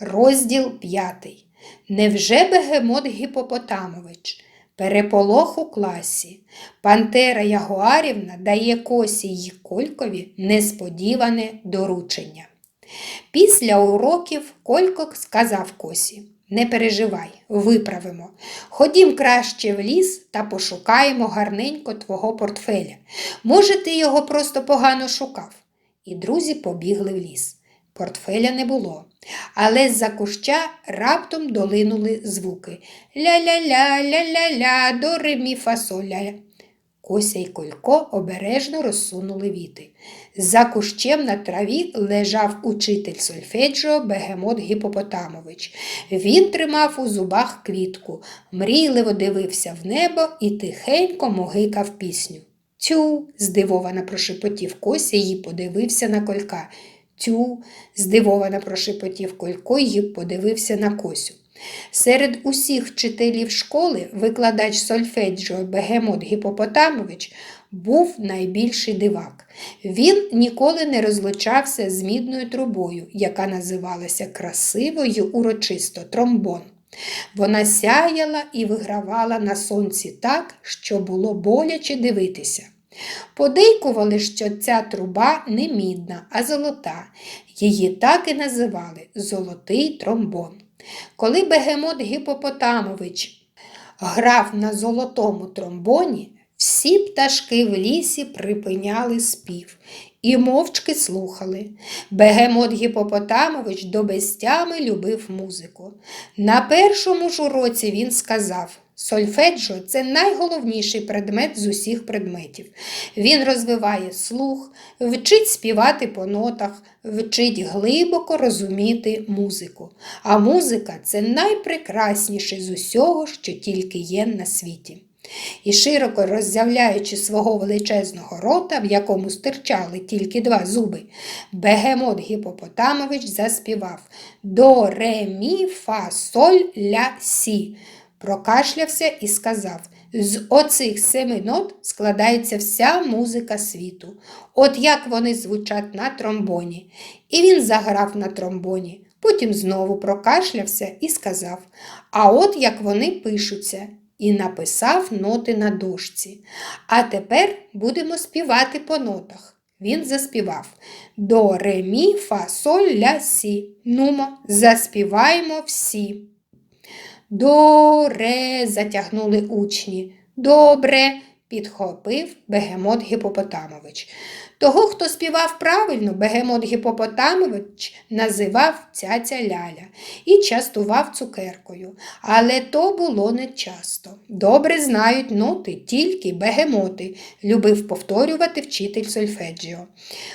Розділ п'ятий. Невже бегемот Гіпопотамович? Переполох у класі. Пантера Ягуарівна дає косі й Колькові несподіване доручення. Після уроків Колько сказав косі. Не переживай, виправимо. Ходім краще в ліс та пошукаємо гарненько твого портфеля. Може, ти його просто погано шукав. І друзі побігли в ліс. Портфеля не було, але з-за куща раптом долинули звуки ля-ля-ля, ля-ля-ля, до ре мі фа соль ля. Кося й Колько обережно розсунули віти. За кущем на траві лежав учитель сольфеджіо Бегемот Гіпопотамович. Він тримав у зубах квітку, мрійливо дивився в небо і тихенько могикав пісню. Тю, здивовано прошепотів Кося і подивився на колька. Тю, здивовано прошепотів Колько і подивився на Косю. Серед усіх вчителів школи викладач сольфеджіо Бегемот Гіпопотамович був найбільший дивак. Він ніколи не розлучався з мідною трубою, яка називалася красивою урочисто тромбон. Вона сяяла і вигравала на сонці так, що було боляче дивитися. Подейкували, що ця труба не мідна, а золота. Її так і називали золотий тромбон. Коли бегемот Гіпопотамович грав на золотому тромбоні, всі пташки в лісі припиняли спів і мовчки слухали. Бегемот Гіпопотамович до безтями любив музику. На першому ж уроці він сказав Сольфеджо це найголовніший предмет з усіх предметів. Він розвиває слух, вчить співати по нотах, вчить глибоко розуміти музику. А музика це найпрекрасніше з усього, що тільки є на світі. І широко роззявляючи свого величезного рота, в якому стирчали тільки два зуби, бегемот Гіпопотамович заспівав до ре мі фа соль ля сі прокашлявся і сказав: з оцих семи нот складається вся музика світу. От як вони звучать на тромбоні. І він заграв на тромбоні, потім знову прокашлявся і сказав: А от як вони пишуться. І написав ноти на дошці. А тепер будемо співати по нотах. Він заспівав до ре мі фа соль ля сі. Нумо, заспіваємо всі. До затягнули учні. Добре, підхопив Бегемот Гіпопотамович. Того, хто співав правильно, Бегемот Гіпопотамович називав цяця ляля і частував цукеркою. Але то було не часто. Добре знають ноти тільки бегемоти, любив повторювати вчитель сольфеджіо.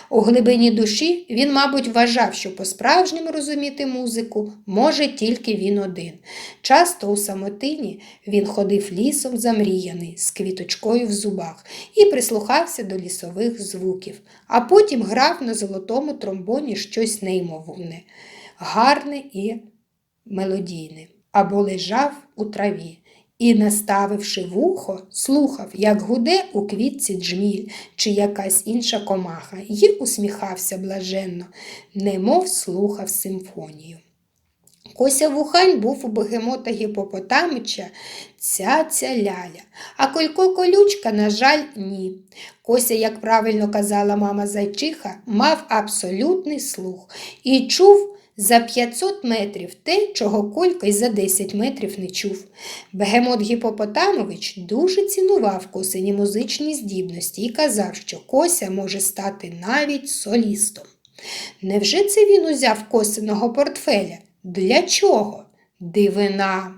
У глибині душі він, мабуть, вважав, що по-справжньому розуміти музику може тільки він один. Часто у самотині він ходив лісом замріяний, з квіточкою в зубах, і прислухався до лісових звуків, а потім грав на золотому тромбоні щось неймовне, гарне і мелодійне, або лежав у траві. І, наставивши вухо, слухав, як гуде у квітці джміль чи якась інша комаха, і усміхався блаженно, немов слухав симфонію. Кося Вухань був у бегемота Гіпопотамича ця ця ляля, а Колько Колючка, на жаль, ні. Кося, як правильно казала мама Зайчиха, мав абсолютний слух і чув за 500 метрів те, чого Колька й за 10 метрів не чув. Бегемот Гіпопотамович дуже цінував косині музичні здібності і казав, що Кося може стати навіть солістом. Невже це він узяв косиного портфеля? Для чого? Дивина.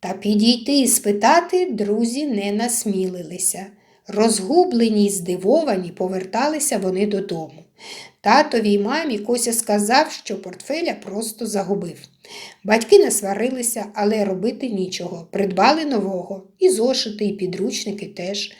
Та підійти і спитати друзі не насмілилися. Розгублені й здивовані поверталися вони додому. Татові й мамі Кося сказав, що портфеля просто загубив. Батьки не сварилися, але робити нічого. Придбали нового, і зошити, і підручники теж.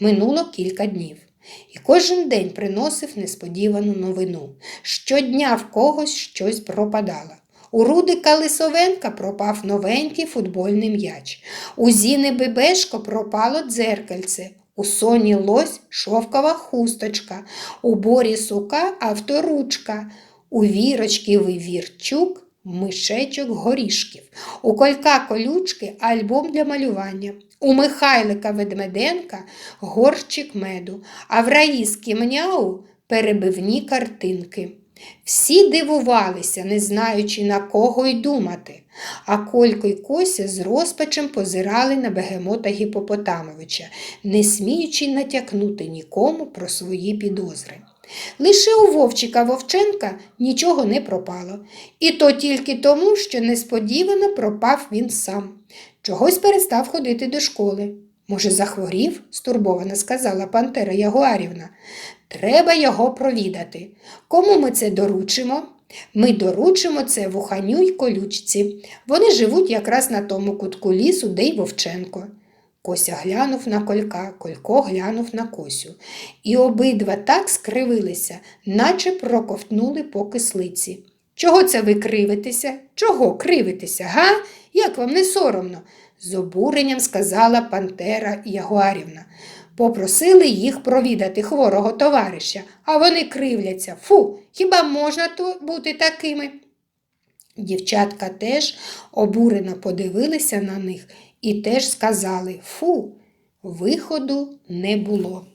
Минуло кілька днів. І кожен день приносив несподівану новину. Щодня в когось щось пропадало. У Рудика Лисовенка пропав новенький футбольний м'яч. У Зіни Бебешко пропало дзеркальце. У Соні Лось шовкова хусточка, у Борі Сука авторучка, У вірочки вивірчук мишечок горішків, у колька колючки альбом для малювання, у Михайлика Ведмеденка горщик меду, а в Раїски Мняу перебивні картинки. Всі дивувалися, не знаючи на кого й думати, а Колько й Кося з розпачем позирали на бегемота Гіпопотамовича, не сміючи натякнути нікому про свої підозри. Лише у Вовчика Вовченка нічого не пропало, і то тільки тому, що несподівано пропав він сам. Чогось перестав ходити до школи. Може, захворів? стурбовано сказала Пантера Ягуарівна. Треба його провідати. Кому ми це доручимо? Ми доручимо це вуханю й колючці. Вони живуть якраз на тому кутку лісу, де й Вовченко. Кося глянув на колька, Колько глянув на Косю. І обидва так скривилися, наче проковтнули по кислиці. Чого це ви кривитеся? Чого кривитеся, га? Як вам не соромно? з обуренням сказала Пантера Ягуарівна. Попросили їх провідати хворого товариша, а вони кривляться. Фу, хіба можна бути такими? Дівчатка теж обурено подивилися на них і теж сказали Фу, виходу не було.